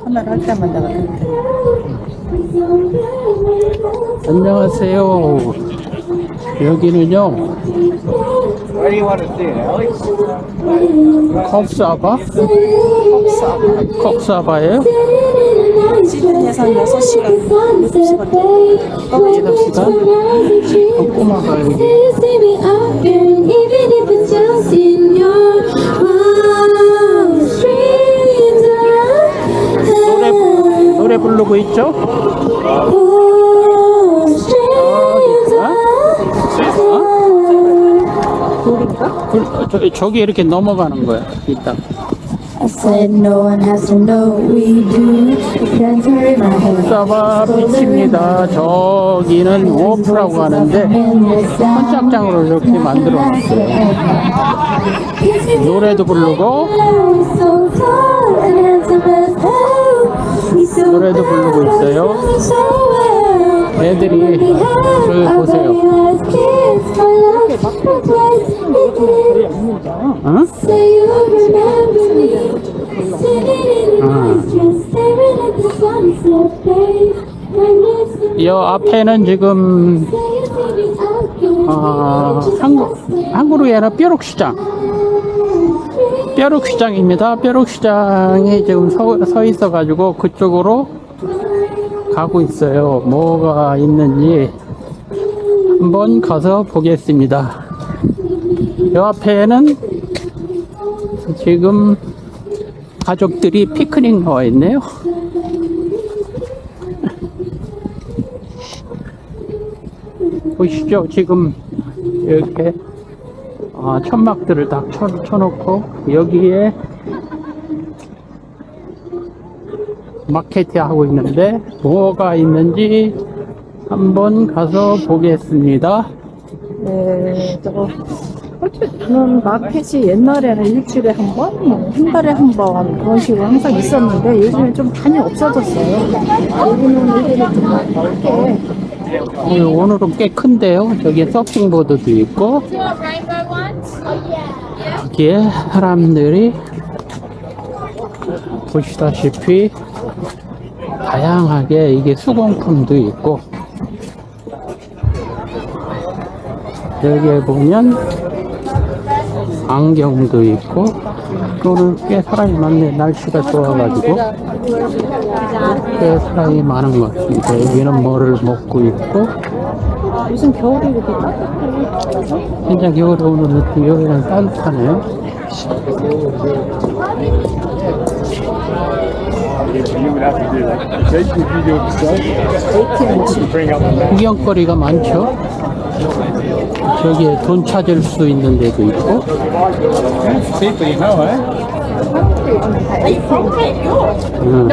카메라 할 때마다 그렇게. 안녕하세요. 여기는요, Where do you want to see it, Alex? 컵사바? 컵사바예요? 시드니에서 6시간, 7시간. 떨어지다 6시간. 어, 꼬마가 여기. 부르고 있죠? 그, 저, 저기 이렇게 넘어가는 거야, 이따. I said no one has to know we do. Can't hurry my head. 컵사바 빛입니다. 저기는 워프라고 하는데, 선착장으로 이렇게 만들어 놨어요. 노래도 부르고, 노래도 부르고 있어요. 애들이 저기 보세요. 어? 아. 이 앞에는 지금 아, 한국 한국으로 얘는 뾰룩 시장 뾰룩시장입니다. 뾰룩시장이 지금 서, 서 있어가지고 그쪽으로 가고 있어요. 뭐가 있는지 한번 가서 보겠습니다. 이 앞에는 지금 가족들이 피크닉 나와 있네요. 보시죠. 지금 이렇게 아, 천막들을 다 쳐, 쳐놓고 여기에 마케팅 하고 있는데 뭐가 있는지 한번 가서 보겠습니다. 네, 저거. 저는 마켓이 옛날에는 일주일에 한 번, 뭐, 한 달에 한 번, 그런 식으로 항상 있었는데, 요즘에 좀 많이 없어졌어요. 여기는 좀 넓게, 어, 오늘은 꽤 큰데요. 저기 서핑보드도 있고 여기에 사람들이 보시다시피 다양하게 이게 수공품도 있고 여기에 보면 안경도 있고 오늘 꽤 사람이 많네. 날씨가 좋아가지고 꽤 사람이 많은 것 같습니다. 여기는 뭐를 먹고 있고 무슨 겨울이 이렇게 따뜻해. 진짜 겨울에 오는 느낌 여기는 따뜻하네요. 구경거리가 많죠 저기에 돈 찾을 수 있는 데도 있고 eh? 음.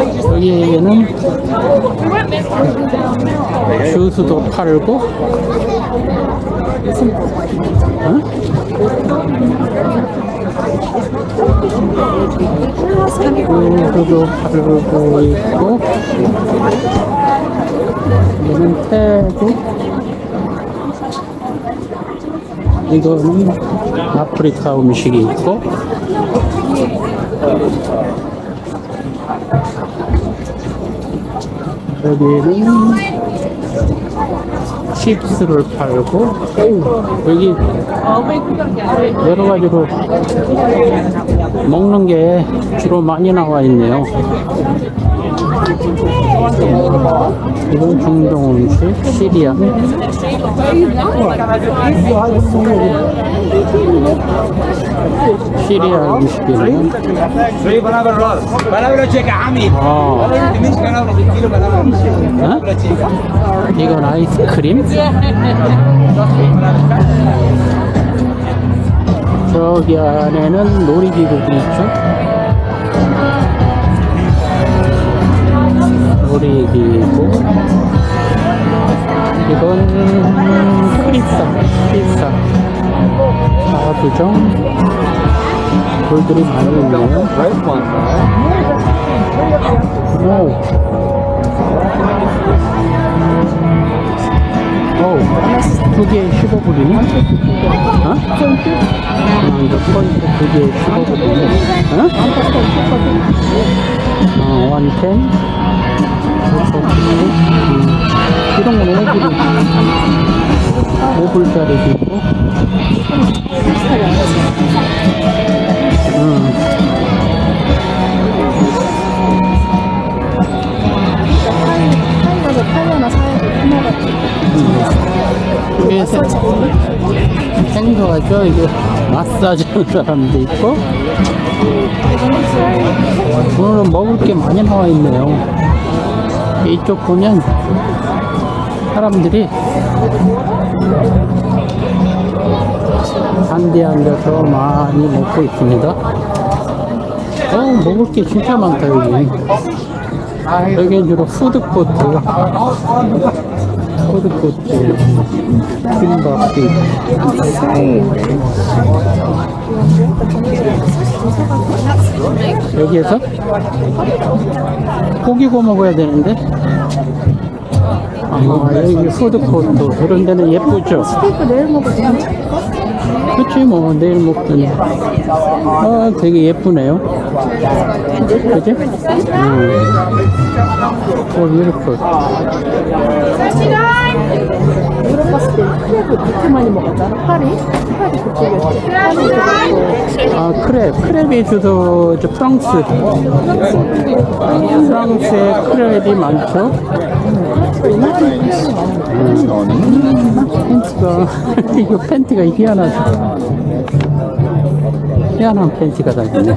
여기에는 주스도 팔고 어? 주스도 팔고 있고 여기는 태국 이거는 아프리카 음식이 있고 여기는 칩스를 팔고 여기 여러 가지로 먹는 게 주로 많이 나와 있네요. 이건 중동 음식, 시리아. 시리아 음식이네요. 아. 어? 이건 아이스크림. 저기 안에는 놀이기구도 있죠. 놀이기구. 이건 크리스타, 크리스타. 자두정. 돌들이 많이 있네요. 오. 오. 두 개에 15불이네? 어? 어, 이거 포인트 두 개에 15불이네? 어? 원텐 음, 이런 건 5불 5불짜리도 있고 음. 생소하죠? 이게 마사지 하는 사람도 있고. 오늘은 먹을 게 많이 나와 있네요. 이쪽 보면 사람들이 잔디에 앉아서 많이 먹고 있습니다. 어 먹을 게 진짜 많다 여기. 여기는 주로 푸드코트 푸드코트 김밥도 있고 여기에서? 고기 구워 먹어야 되는데? 아 여기 푸드코트 이런 데는 예쁘죠? 스테이크 내일 먹어도 괜찮아. 그치 뭐 내일 먹더니 아 되게 예쁘네요 그지? 음. 어 이렇게 많이 먹었잖아. 크랩 크랩이 주로 저 프랑스 프랑스에 크랩이 많죠 팬티가 이거 팬티가 희한하죠 희한한 팬티가 달렸네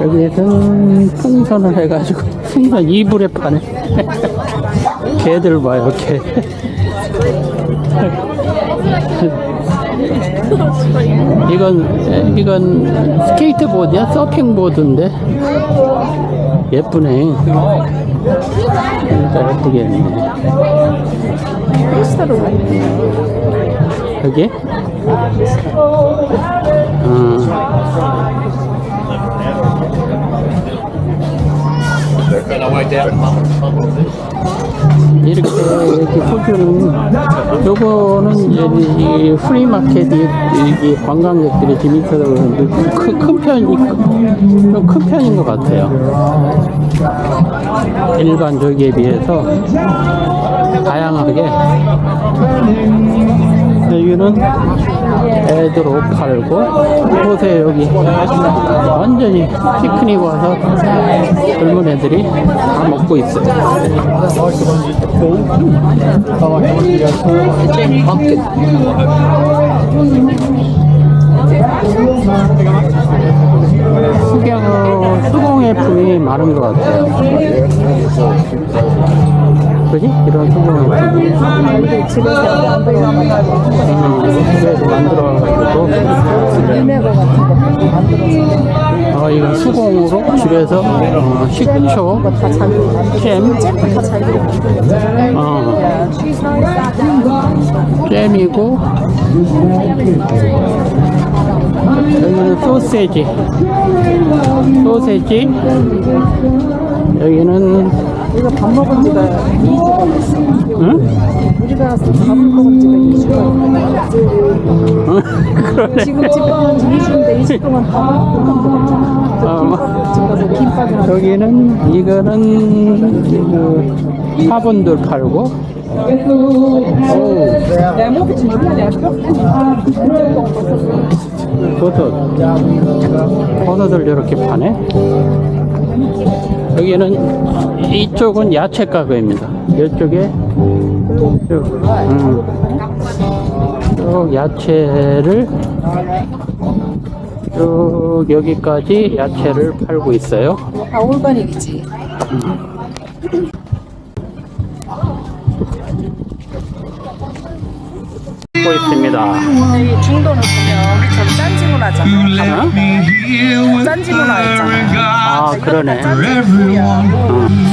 여기에서는 풍선을 해가지고 풍선 이불에 파네. 개들 봐요, 개. 이건 이건 스케이트보드야 서핑보드인데 예쁘네. 진짜 예쁘게 했네. 여기? 어. 이렇게 이렇게 호주는 요거는 이제 이 프리마켓이 이 관광객들이 재밌어서 그런데 큰, 큰 편이 좀 큰 편인 것 같아요. 일반 저기에 비해서 다양하게 여기는 애들 옷 팔고 곳에 여기 완전히 피크닉 와서 젊은 애들이 다 먹고 있어요. 수경 수공예품이 많은 것 같아요. 그지? 이런 수공예품이. 우리 집에서 만들어가지고 음, 집에서 만들어가지고 비네거 같은 거 만들어서 어, 이건 수공으로 집에서 어, 식초. 잼, 잼도 다 자기 만들어. 어, 잼이고 여기는 소세지, 소세지. 여기는 우리가 밥 먹은 지가 2주가 됐어. 응? 우리가 밥 먹은 지가 2주가 됐어. 어? 그러네. 지금 집 가면 2주인데 2주 동안 밥집 가서 김밥이나 여기는 이거는 그 화분들 팔고 오, 버섯 버섯을 이렇게 파네 여기는 이쪽은 야채 가게입니다. 이쪽에 쭉, 음, 쭉 야채를 쭉 여기까지 야채를 팔고 있어요. 다 올가닉이지. 받고 있습니다. 이 중도는 보면 우리처럼 짠지 문화잖아. 어? 짠지 문화였잖아. 아, 그러네. 짠지 문화야.